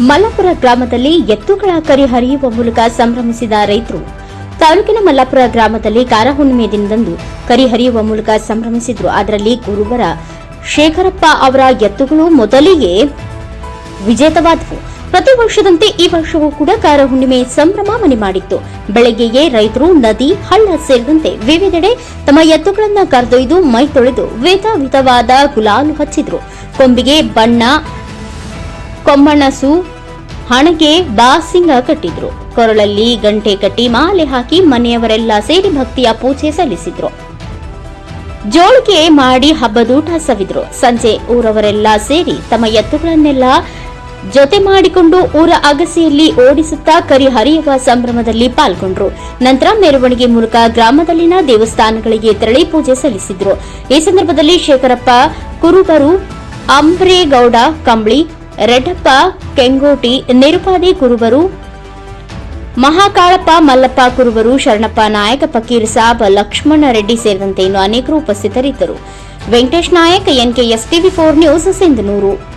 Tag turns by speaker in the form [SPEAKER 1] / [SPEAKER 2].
[SPEAKER 1] ಮಲ್ಲಾಪುರ ಗ್ರಾಮದಲ್ಲಿ ಎತ್ತುಗಳ ಕರಿ ಹರಿಯುವ ಮೂಲಕ ಸಂಭ್ರಮಿಸಿದ ರೈತರು. ತಾಲೂಕಿನ ಮಲ್ಲಾಪುರ ಗ್ರಾಮದಲ್ಲಿ ಹುಣ್ಣಿಮೆ ದಿನದಂದು ಕರಿ ಹರಿಯುವ ಮೂಲಕ ಸಂಭ್ರಮಿಸಿದ್ರು. ಅದರಲ್ಲಿ ಗುರುಬರ ಶೇಖರಪ್ಪ ಅವರ ಎತ್ತುಗಳು ಮೊದಲಿಗೆ ವಿಜೇತವಾದವು. ಪ್ರತಿ ವರ್ಷದಂತೆ ಈ ವರ್ಷವೂ ಕೂಡ ಕಾರ ಹುಣ್ಣಿಮೆ ಸಂಭ್ರಮ ಮನೆ ಮಾಡಿತ್ತು. ಬೆಳಗ್ಗೆಯೇ ರೈತರು, ನದಿ, ಹಳ್ಳ ಸೇರಿದಂತೆ ವಿವಿಧೆಡೆ ತಮ್ಮ ಎತ್ತುಗಳನ್ನು ಕರೆದೊಯ್ದು ಮೈ ತೊಳೆದು ವಿಧ ಗುಲಾಲು ಹಚ್ಚಿದ್ರು. ಕೊಂಬಿಗೆ ಬಣ್ಣ ಕೊಮ್ಮಣಸು ಹಣಗೆ ಬಾಸಿಂಗ ಕಟ್ಟಿದ್ರು. ಕೊರಳಲ್ಲಿ ಗಂಟೆ ಕಟ್ಟಿ ಮಾಲೆ ಹಾಕಿ ಮನೆಯವರೆಲ್ಲ ಸೇರಿ ಭಕ್ತಿಯ ಪೂಜೆ ಸಲ್ಲಿಸಿದ್ರು. ಜೋಳಿಗೆ ಮಾಡಿ ಹಬ್ಬದೂಟ ಸವಿದ್ರು. ಸಂಜೆ ಊರವರೆಲ್ಲ ಸೇರಿ ತಮ್ಮ ಎತ್ತುಗಳನ್ನೆಲ್ಲ ಜೊತೆ ಮಾಡಿಕೊಂಡು ಊರ ಅಗಸೆಯಲ್ಲಿ ಓಡಿಸುತ್ತಾ ಕರಿ ಹರಿಯುವ ಸಂಭ್ರಮದಲ್ಲಿ ಪಾಲ್ಗೊಂಡ್ರು. ನಂತರ ಮೆರವಣಿಗೆ ಮೂಲಕ ಗ್ರಾಮದಲ್ಲಿನ ದೇವಸ್ಥಾನಗಳಿಗೆ ತೆರಳಿ ಪೂಜೆ ಸಲ್ಲಿಸಿದ್ರು. ಈ ಸಂದರ್ಭದಲ್ಲಿ ಶೇಖರಪ್ಪ, ಕುರುಬರು, ಅಂಬ್ರೇಗೌಡ, ಕಂಬಳಿ ರೆಡ್ಡಪ್ಪ, ಕೆಂಗೋಟಿ, ನಿರುಪಾದಿ ಕುರುಬರು ಮಹಾಕಾಳಪ್ಪ, ಮಲ್ಲಪ್ಪ ಕುರುಬರು ಶರಣಪ್ಪ ನಾಯಕ, ಫಕೀರ್ ಸಾಬ್, ಲಕ್ಷ್ಮಣ ರೆಡ್ಡಿ ಸೇರಿದಂತೆ ಇನ್ನು ಅನೇಕರು ಉಪಸ್ಥಿತರಿದ್ದರು. Venkatesh Nayak NKS TV four news, Sindhanur.